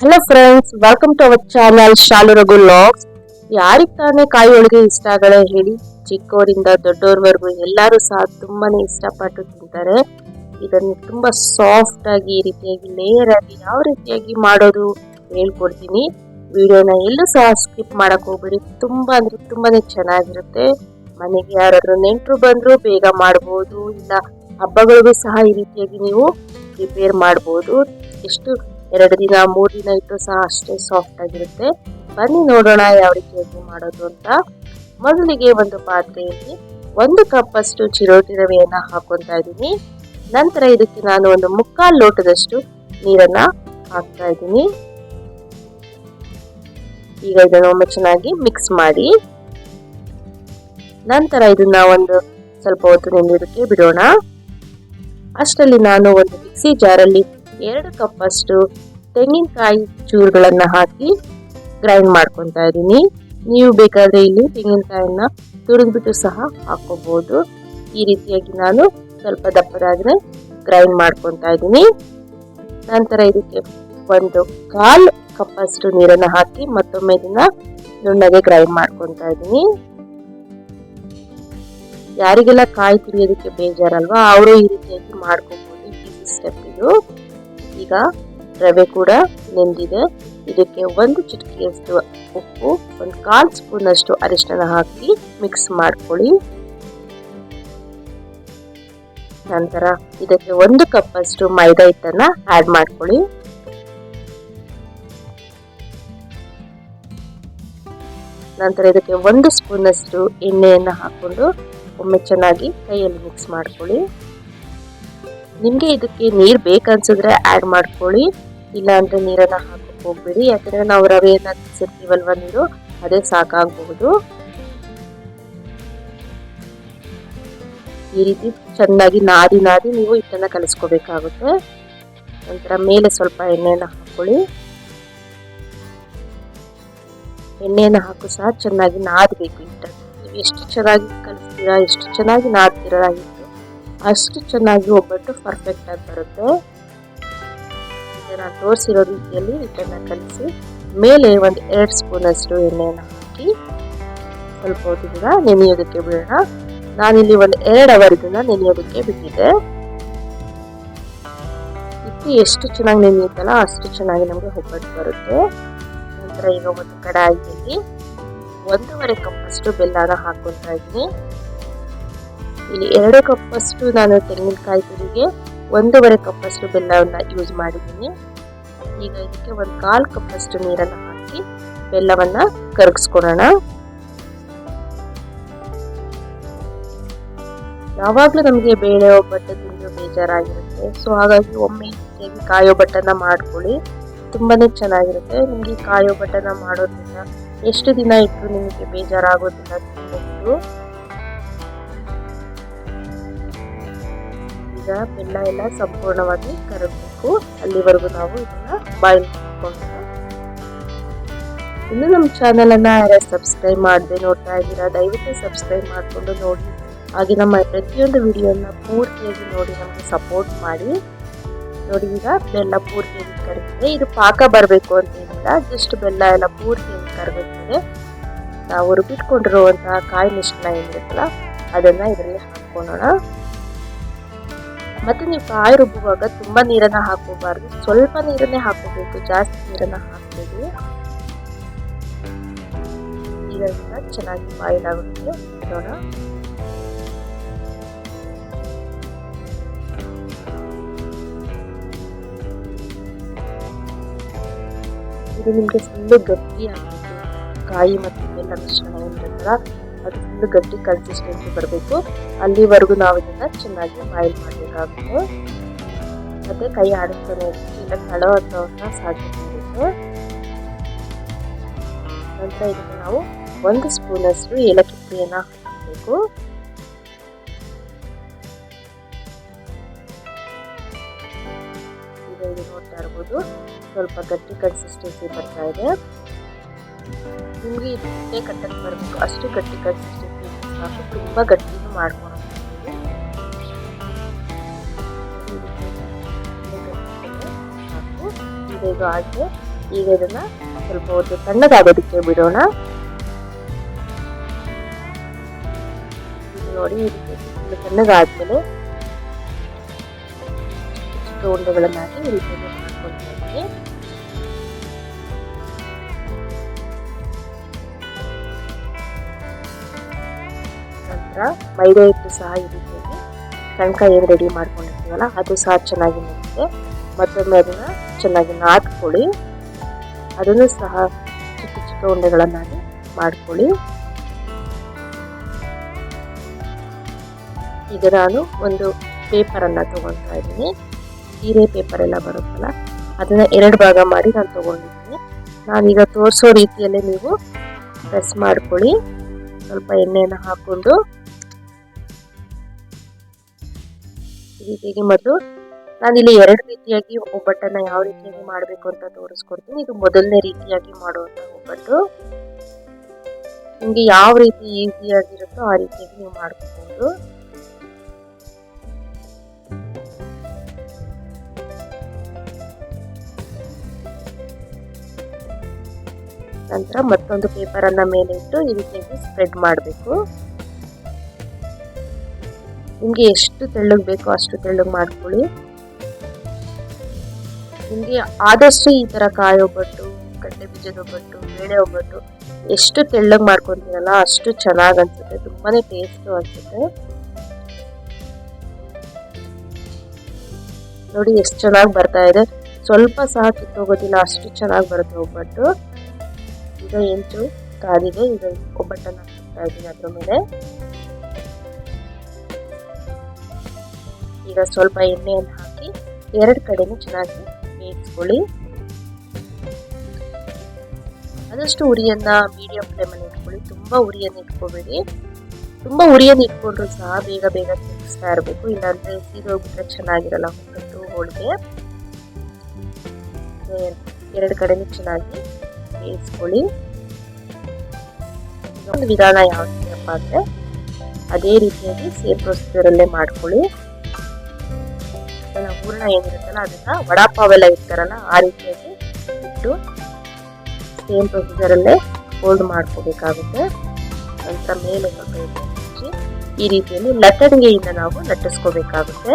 Hello friends welcome to our channel Shalu Raghu vlogs ಯಾರಿಗೆ ತಾನೇ ಕಾಯಿ ಹೋಳಿಗೆ ಇಷ್ಟ ಆಗಲ್ಲ ಹೇಳಿ ಚಿಕ್ಕವರಿಂದ ದೊಡ್ಡವ್ರವರೆಗೂ ಎಲ್ಲರೂ ಸಹ ತುಂಬಾನೇ ಇಷ್ಟಪಟ್ಟು ತಿಂತಾರೆ. ಇದನ್ನು ತುಂಬ ಸಾಫ್ಟ್ ಆಗಿ, ಈ ರೀತಿಯಾಗಿ ಲೇಯರ್ ಆಗಿ ಯಾವ ರೀತಿಯಾಗಿ ಮಾಡೋದು ಹೇಳ್ಕೊಡ್ತೀನಿ. ವಿಡಿಯೋನ ಎಲ್ಲೂ ಸಹ ಸ್ಕಿಪ್ ಮಾಡಕ್ ಹೋಗ್ಬೇಡಿ. ತುಂಬಾ ಅಂದ್ರೆ ತುಂಬಾನೇ ಚೆನ್ನಾಗಿರುತ್ತೆ. ಮನೆಗೆ ಯಾರಾದರೂ ನೆಂಟರು ಬಂದ್ರು ಬೇಗ ಮಾಡ್ಬೋದು. ಇಲ್ಲ, ಹಬ್ಬಗಳಿಗೂ ಸಹ ಈ ರೀತಿಯಾಗಿ ನೀವು ಪ್ರಿಪೇರ್ ಮಾಡ್ಬೋದು. ಎಷ್ಟು ಎರಡು ದಿನ, ಮೂರು ದಿನ ಇಟ್ಟು ಸಹ ಅಷ್ಟೇ ಸಾಫ್ಟ್ ಆಗಿರುತ್ತೆ. ಬನ್ನಿ ನೋಡೋಣ ಯಾವ ರೀತಿಯಾಗಿ ಮಾಡೋದು ಅಂತ. ಮೊದಲಿಗೆ ಒಂದು ಪಾತ್ರೆಯಲ್ಲಿ ಒಂದು ಕಪ್ ಅಷ್ಟು ಚಿರೋಟಿ ರವೆಯನ್ನ ಹಾಕೊಂತ ಇದ್ದೀನಿ. ನಂತರ ಇದಕ್ಕೆ ನಾನು ಒಂದು ಮುಕ್ಕಾಲು ಲೋಟದಷ್ಟು ನೀರನ್ನ ಹಾಕ್ತಾ ಇದ್ದೀನಿ. ಈಗ ಇದನ್ನು ಒಮ್ಮೆ ಚೆನ್ನಾಗಿ ಮಿಕ್ಸ್ ಮಾಡಿ. ನಂತರ ಇದನ್ನ ಒಂದು ಸ್ವಲ್ಪ ಹೊತ್ತು ನೆನೆಯೋದಕ್ಕೆ ಬಿಡೋಣ. ಅಷ್ಟರಲ್ಲಿ ನಾನು ಒಂದು ಮಿಕ್ಸಿ ಜಾರಲ್ಲಿ ಎರಡು ಕಪ್ ಅಷ್ಟು ತೆಂಗಿನಕಾಯಿ ಚೂರುಗಳನ್ನು ಹಾಕಿ ಗ್ರೈಂಡ್ ಮಾಡ್ಕೊತಾ ಇದ್ದೀನಿ. ನೀವು ಬೇಕಾದ್ರೆ ಇಲ್ಲಿ ತೆಂಗಿನಕಾಯನ್ನ ತುರಿದ್ಬಿಟ್ಟು ಸಹ ಹಾಕೋಬಹುದು ಈ ರೀತಿಯಾಗಿ ನಾನು ಸ್ವಲ್ಪ ದಪ್ಪದಾದ್ರೆ ಗ್ರೈಂಡ್ ಮಾಡ್ಕೊತಾ ಇದ್ದೀನಿ. ನಂತರ ಇದಕ್ಕೆ ಒಂದು ಕಾಲು ಕಪ್ ನೀರನ್ನು ಹಾಕಿ ಮತ್ತೊಮ್ಮೆ ಇದನ್ನ ನುಣ್ಣಗೆ ಗ್ರೈಂಡ್ ಮಾಡ್ಕೊತಾ ಇದ್ದೀನಿ. ಯಾರಿಗೆಲ್ಲ ಕಾಯಿ ತುರಿಯೋದಕ್ಕೆ ಬೇಜಾರಲ್ವಾ, ಅವರು ಈ ರೀತಿಯಾಗಿ ಈ ಸ್ಟೆಪ್ ಇದು. ಈಗ ರವೆ ಕೂಡ ನೆಂದಿದೆ. ಇದಕ್ಕೆ ಒಂದು ಚಿಟಿಕೆಯಷ್ಟು ಉಪ್ಪು, ಒಂದು ಕಾಲ್ ಸ್ಪೂನ್ ಅಷ್ಟು ಅರಿಶಿನ ಹಾಕಿ ಮಿಕ್ಸ್ ಮಾಡ್ಕೊಳ್ಳಿ. ನಂತರ ಇದಕ್ಕೆ ಒಂದು ಕಪ್ ಅಷ್ಟು ಮೈದಾ ಹಿಟ್ಟನ್ನ ಆಡ್ ಮಾಡ್ಕೊಳ್ಳಿ. ನಂತರ ಇದಕ್ಕೆ ಒಂದು ಸ್ಪೂನ್ ಅಷ್ಟು ಎಣ್ಣೆಯನ್ನು ಹಾಕೊಂಡು ಒಮ್ಮೆ ಚೆನ್ನಾಗಿ ಕೈಯಲ್ಲಿ ಮಿಕ್ಸ್ ಮಾಡ್ಕೊಳ್ಳಿ. ನಿಮಗೆ ಇದಕ್ಕೆ ನೀರು ಬೇಕನ್ಸಿದ್ರೆ ಆ್ಯಡ್ ಮಾಡ್ಕೊಳ್ಳಿ. ಇಲ್ಲ ಅಂದ್ರೆ ನೀರನ್ನ ಹಾಕಕ್ಕೆ ಹೋಗ್ಬೇಡಿ ಯಾಕಂದ್ರೆ ನಾವು ರವೆಯನ್ನ ತಿರ್ತೀವಲ್ವ ನೀರು? ಅದೇ ಸಾಕಾಗಬಹುದು. ಈ ರೀತಿ ಚೆನ್ನಾಗಿ ನಾದಿ ನಾದಿ ನೀವು ಹಿಟ್ಟನ್ನ ಕಲಿಸ್ಕೋಬೇಕಾಗುತ್ತೆ. ನಂತರ ಮೇಲೆ ಸ್ವಲ್ಪ ಎಣ್ಣೆಯನ್ನ ಹಾಕೊಳ್ಳಿ. ಎಣ್ಣೆಯನ್ನು ಹಾಕು ಸಹ ಚೆನ್ನಾಗಿ ನಾದಬೇಕು ನೀವು ಎಷ್ಟು ಚೆನ್ನಾಗಿ ಕಲಿಸ್ತೀರಾ, ಎಷ್ಟು ಚೆನ್ನಾಗಿ ನಾದ್ತೀರಾ ಹಿಟ್ಟು, ಅಷ್ಟು ಚೆನ್ನಾಗಿ ಒಬ್ಬಟ್ಟು ಪರ್ಫೆಕ್ಟ್ ಆಗಿ ಬರುತ್ತೆ. ಈಗ ತೋರಿಸಿರೋ ರೀತಿಯಲ್ಲಿ ಹಿಟ್ಟನ್ನು ಕಲಿಸಿ, ಮೇಲೆ ಒಂದು ಎರಡು ಸ್ಪೂನ್ ಅಷ್ಟು ಎಣ್ಣೆಯನ್ನು ಹಾಕಿ ಸ್ವಲ್ಪ ಹೊತ್ತಿಂದ ನೆನೆಯೋದಕ್ಕೆ ಬಿಡೋಣ ನಾನಿಲ್ಲಿ ಒಂದು ಎರಡು ಅವರ್ ಇದನ್ನ ನೆನೆಯೋದಕ್ಕೆ ಬಿಟ್ಟಿದ್ದೆ. ಇಟ್ಟು ಎಷ್ಟು ಚೆನ್ನಾಗಿ ನೆನೆಯುತ್ತಲ್ಲ ಅಷ್ಟು ಚೆನ್ನಾಗಿ ನಮಗೆ ಒಬ್ಬಟ್ಟು ಬರುತ್ತೆ. ನಂತರ ಈಗ ಒಂದು ಕಡಾಯಿಯಲ್ಲಿ ಒಂದೂವರೆ ಕಪ್ಪಷ್ಟು ಬೆಲ್ಲನ ಹಾಕೊತಾ ಇದ್ದೀನಿ. ಇಲ್ಲಿ ಎರಡು ಕಪ್ಪಷ್ಟು ನಾನು ತೆಂಗಿನಕಾಯಿ ತುರಿಗೆ ಒಂದೂವರೆ ಕಪ್ಪಷ್ಟು ಬೆಲ್ಲವನ್ನು ಯೂಸ್ ಮಾಡಿದ್ದೀನಿ. ಈಗ ಇದಕ್ಕೆ ಒಂದು ಕಾಲು ಕಪ್ಪಷ್ಟು ನೀರನ್ನು ಹಾಕಿ ಬೆಲ್ಲವನ್ನ ಕರಗಿಸ್ಕೊಡೋಣ. ಯಾವಾಗಲೂ ನಮಗೆ ಬೇಳೆ ಒಬ್ಬಟ್ಟು ತಿಂದು ಬೇಜಾರಾಗಿರುತ್ತೆ. ಸೊ ಹಾಗಾಗಿ ಒಮ್ಮೆ ಹೆಚ್ಚಾಗಿ ಕಾಯೋ ಬಟ್ಟನ ಮಾಡ್ಕೊಳ್ಳಿ. ತುಂಬಾನೇ ಚೆನ್ನಾಗಿರುತ್ತೆ. ನಿಮಗೆ ಕಾಯೋ ಬಟ್ಟನ ಮಾಡೋದ್ರಿಂದ ಎಷ್ಟು ದಿನ ಇಟ್ಟರು ನಿಮಗೆ ಬೇಜಾರಾಗೋದಿಲ್ಲ ತಿನ್ನಬಹುದು ಬೆಲ್ಲ ಎಲ್ಲ ಸಂಪೂರ್ಣವಾಗಿ ಕರಗಬೇಕು. ಅಲ್ಲಿವರೆಗೂ ನಾವು ಇದನ್ನ ಬಾಯ್ಲ್ ಮಾಡ್ಕೊಂಡು ಇನ್ನು ನಮ್ಮ ಚಾನೆಲ್ ಅನ್ನ ಯಾರು ಸಬ್ಸ್ಕ್ರೈಬ್ ಮಾಡದೆ ನೋಡ್ತಾ ಇದ್ದೀರಾ, ದಯವಿಟ್ಟು ಸಬ್ಸ್ಕ್ರೈಬ್ ಮಾಡಿಕೊಂಡು ನೋಡಿ. ಹಾಗೆ ನಮ್ಮ ಪ್ರತಿಯೊಂದು ವಿಡಿಯೋನ ಪೂರ್ತಿಯಾಗಿ ನೋಡಿ, ನಮಗೆ ಸಪೋರ್ಟ್ ಮಾಡಿ. ನೋಡಿ ಈಗ ಬೆಲ್ಲ ಪೂರ್ತಿಯಾಗಿ ಕರಗಿದೆ. ಇದು ಪಾಕ ಬರಬೇಕು ಅಂತ ಏನಿಲ್ಲ ಜಸ್ಟ್ ಬೆಲ್ಲ ಎಲ್ಲ ಪೂರ್ತಿಯಾಗಿ ಕರಗುತ್ತದೆ. ನಾವು ರುಬ್ಬಿಟ್ಕೊಂಡಿರುವಂತಹ ಕಾಯಿ ಮಿಶ್ರಣ ಏನಿರುತ್ತಲ್ಲ, ಅದನ್ನು ಇದರಲ್ಲಿ ಹಾಕೊಳ್ಳೋಣ ಮತ್ತೆ ನೀವು ಕಾಯಿ ರುಬ್ಬುವಾಗ ತುಂಬ ನೀರನ್ನ ಹಾಕೋಬಾರ್ದು ಸ್ವಲ್ಪ ನೀರನ್ನೇ ಹಾಕೋಬೇಕು ಜಾಸ್ತಿ ನೀರನ್ನ ಹಾಕಬೇಡಿ. ಈಗ ಚೆನ್ನಾಗಿ ಬಾಯ್ಲ್ ಆಗುತ್ತೆ. ಇದು ನಿಮಗೆ ಫುಲ್ಲು ಗಟ್ಟಿ ಕಾಯಿ ಮತ್ತು ಬೆಲ್ಲ ಮಿಶ್ರಣ ಏನಿರುತ್ತಲ್ಲ ಫುಲ್ಲು ಗಟ್ಟಿ ಕನ್ಸಿಸ್ಟೆನ್ಸಿ ಬರಬೇಕು. ಅಲ್ಲಿವರೆಗೂ ನಾವು ಇದನ್ನ ಚೆನ್ನಾಗಿ ಬಾಯ್ಲ್ ಮಾಡಬೇಕಾಗುತ್ತೆ. ಮತ್ತೆ ಕೈ ಆಡಿಸ್ತಾನೆ ಇಲ್ಲ ಕಳೋ ಇರುತ್ತೆ ನಂತರ ಇದಕ್ಕೆ ನಾವು ಒಂದು ಸ್ಪೂನ್ ಅಷ್ಟು ಏಲಕ್ಕಿ ಪುಡಿಯನ್ನು ಹಾಕಬೇಕು ನೋಡ್ತಾ ಇರ್ಬೋದು. ಸ್ವಲ್ಪ ಗಟ್ಟಿ ಕನ್ಸಿಸ್ಟೆನ್ಸಿ ಬರ್ತಾ ಇದೆ. ನಿಮಗೆ ಇದೇ ಕಟ್ಟಕ್ಕೆ ಬರಬೇಕು. ಅಷ್ಟು ಗಟ್ಟಿ ಕನ್ಸಿಸ್ಟೆನ್ಸಿ ಸಾಕು ತುಂಬ ಗಟ್ಟಿನೂ ಮಾಡ್ಕೊಳೋದು. ಇದು ಆಗಿದೆ ಈಗ ಇದನ್ನ ಸ್ವಲ್ಪ ಹೊತ್ತು ತಣ್ಣಗಾಗೋದಕ್ಕೆ ಬಿಡೋಣ. ನೋಡಿ ತಣ್ಣಗಾದ್ಮೇಲೆ ಚಿಕ್ಕ ಚಿಕ್ಕ ಉಂಡೆಗಳನ್ನಾಗಿ ಈ ರೀತಿಯಲ್ಲಿ ಮಾಡ್ಕೊಳ್ತಾ ಇದ್ದೀನಿ. ನಂತರ ಮೈದಾ ಹಿಟ್ಟು ಸಹ ಈ ರೀತಿಯಾಗಿ ಏನು ರೆಡಿ ಮಾಡ್ಕೊಂಡಿರ್ತೀವಲ್ಲ, ಅದು ಸಹ ಚೆನ್ನಾಗಿ ನೆನೆಸಿದೆ ಮತ್ತೊಮ್ಮೆ ಅದನ್ನು ಚೆನ್ನಾಗಿ ನಾದ್ಕೊಳ್ಳಿ. ಅದನ್ನು ಸಹ ಚಿಕ್ಕ ಚಿಕ್ಕ ಉಂಡೆಗಳನ್ನಾಗಿ ಮಾಡ್ಕೊಳ್ಳಿ. ಈಗ ನಾನು ಒಂದು ಪೇಪರನ್ನು ತಗೊಳ್ತಾ ಇದ್ದೀನಿ. ಸೀರೆ ಪೇಪರ್ ಎಲ್ಲ ಬರುತ್ತಲ್ಲ, ಅದನ್ನು ಎರಡು ಭಾಗ ಮಾಡಿ ನಾನು ತೊಗೊಂಡಿದ್ದೀನಿ ನಾನೀಗ ತೋರಿಸೋ ರೀತಿಯಲ್ಲೇ ನೀವು ಪ್ರೆಸ್ ಮಾಡ್ಕೊಳ್ಳಿ. ಸ್ವಲ್ಪ ಎಣ್ಣೆಯನ್ನು ಹಾಕೊಂಡು ರೀತಿಯಾಗಿ ಮತ್ತು ಇಲ್ಲಿ ಎರಡು ರೀತಿಯಾಗಿ ಒಬ್ಬಟ್ಟನ್ನ ಯಾವ ರೀತಿಯಾಗಿ ಮಾಡಬೇಕು ಅಂತ ತೋರಿಸ್ಕೊಡ್ತೀನಿ. ಇದು ಮೊದಲನೇ ರೀತಿಯಾಗಿ ಮಾಡುವಂಥ ಒಬ್ಬಟ್ಟು. ನಿಮಗೆ ಯಾವ ರೀತಿ ಈಸಿಯಾಗಿರುತ್ತೋ ಆ ರೀತಿಯಾಗಿ ನೀವು ಮಾಡ್ಕೋಬಹುದು ನಂತರ ಮತ್ತೊಂದು ಪೇಪರ್ ಅನ್ನ ಮೇಲೆ ಇಟ್ಟು ಈ ರೀತಿಯಾಗಿ ಸ್ಪ್ರೆಡ್ ಮಾಡಬೇಕು. ನಿಮ್ಗೆ ಎಷ್ಟು ತೆಳ್ಳಗೆ ಬೇಕೋ ಅಷ್ಟು ತೆಳ್ಳಗೆ ಮಾಡ್ಕೊಳ್ಳಿ. ನಿಮಗೆ ಆದಷ್ಟು ಈ ಥರ ಕಾಯಿ ಒಬ್ಬಟ್ಟು ಕಡ್ಡೆ ಬೀಜದ ಒಬ್ಬಟ್ಟು, ಬೇಳೆ ಒಬ್ಬಟ್ಟು ಎಷ್ಟು ತೆಳ್ಳಗೆ ಮಾಡ್ಕೊತೀರಲ್ಲ ಅಷ್ಟು ಚೆನ್ನಾಗಿ ಅನ್ಸುತ್ತೆ. ತುಂಬಾ ಟೇಸ್ಟು ಅನ್ಸುತ್ತೆ. ನೋಡಿ ಎಷ್ಟು ಚೆನ್ನಾಗಿ ಬರ್ತಾ ಇದೆ. ಸ್ವಲ್ಪ ಸಹ ಕಿತ್ತೋಗೋದಿಲ್ಲ, ಅಷ್ಟು ಚೆನ್ನಾಗಿ ಬರುತ್ತೆ ಒಬ್ಬಟ್ಟು. ಈಗ ಎಂಚು ಕಾದಿದೆ ಈಗ ಒಬ್ಬಟ್ಟನ್ನು ಹಾಕ್ತಾ ಇದ್ದೀನಿ ಅದ್ರ ಮೇಲೆ. ಈಗ ಸ್ವಲ್ಪ ಎಣ್ಣೆಯನ್ನು ಹಾಕಿ ಎರಡು ಕಡೆನೂ ಚೆನ್ನಾಗಿ ಬೇಯಿಸ್ಕೊಳ್ಳಿ. ಆದಷ್ಟು ಉರಿಯನ್ನ ಮೀಡಿಯಂ ಫ್ಲೇಮಲ್ಲಿ ಇಟ್ಕೊಳ್ಳಿ. ತುಂಬಾ ಉರಿಯನ್ನು ಇಟ್ಕೋಬೇಡಿ. ತುಂಬಾ ಉರಿಯನ್ನು ಇಟ್ಕೊಂಡ್ರು ಸಹ ಬೇಗ ಬೇಗ ತಿರುಗಿಸ್ತಾ ಇರಬೇಕು. ಇಲ್ಲಾಂದ್ರೆ ಸೀದೋಗ್ಬಿಟ್ರೆ ಚೆನ್ನಾಗಿರಲ್ಲ ಹೊತ್ತು ಹೋಳಿಗೆ. ಎರಡು ಕಡೆನೂ ಚೆನ್ನಾಗಿ ಬೇಯಿಸ್ಕೊಳ್ಳಿ. ಒಂದು ವಿಧಾನ ಯಾವ್ದಪ್ಪ ಅಂದ್ರೆ, ಅದೇ ರೀತಿಯಾಗಿ ಸೇಮ್ ಪ್ರೊಸೀಜರಲ್ಲೇ ಮಾಡ್ಕೊಳ್ಳಿ. ಹೂರ್ಣ ಏನಿರುತ್ತಲ್ಲ ಅದನ್ನ ವಡಾಪಾವ್ ಎಲ್ಲ ಇರ್ತಾರಲ್ಲ ಆ ರೀತಿಯಾಗಿ ಇಟ್ಟು ಸೇಮ್ ಪ್ರೊಸೀಜರಲ್ಲೇ ಫೋಲ್ಡ್ ಮಾಡ್ಕೋಬೇಕಾಗುತ್ತೆ. ನಂತರ ಮೇಲೆ ಹಚ್ಚಿ ಈ ರೀತಿಯಲ್ಲಿ ಲಟ್ಟಣಿಗೆಯಿಂದ ನಾವು ಲಟ್ಟಿಸ್ಕೋಬೇಕಾಗುತ್ತೆ.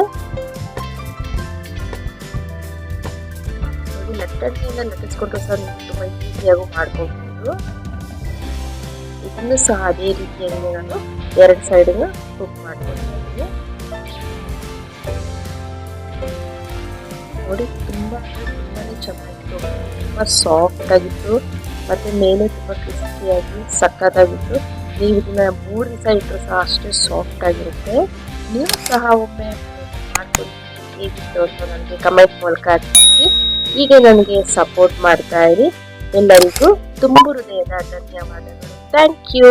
ಲಟ್ಟಣಿಗೆಯಿಂದ ಲಟ್ಟಿಸ್ಕೊಂಡ್ರು ಸಹ ನಿಮ್ಗೆ ತುಂಬ ಈಸಿಯಾಗೂ ಮಾಡ್ಕೋಬಹುದು ಇದನ್ನು ಸಹ ಅದೇ ರೀತಿಯಾಗಿ ನಾನು ಎರಡು ಸೈಡಿಗೆ ಕುಕ್ ಮಾಡ್ಕೊಳ್ತಾ ನೋಡಿ, ತುಂಬ ತುಂಬಾನೇ ಚೆನ್ನಾಗಿತ್ತು. ತುಂಬ ಸಾಫ್ಟ್ ಆಗಿತ್ತು. ಮತ್ತೆ ಮೇಲೆ ತುಂಬ ಕ್ರಿಸ್ಪಿಯಾಗಿ ಸಕ್ಕತ್ತಾಗಿತ್ತು ನೀವು ಇದನ್ನ ಮೂರು ದಿವಸ ಇಟ್ಟರು ಸಹ ಅಷ್ಟೇ ಸಾಫ್ಟ್ ಆಗಿರುತ್ತೆ. ನೀವು ಸಹ ಒಮ್ಮೆ ಮಾಡ್ಕೊಂಡು. ಹೇಗಿತ್ತು ಅಂತ ನನಗೆ ಕಮೆಂಟ್ ಮೂಲಕ ತಿಳಿಸಿ. ಈಗ ನನಗೆ ಸಪೋರ್ಟ್ ಮಾಡ್ತಾ ಇರಿ. ಎಲ್ಲರಿಗೂ ತುಂಬ ಹೃದಯದ ಧನ್ಯವಾದಗಳು. Thank you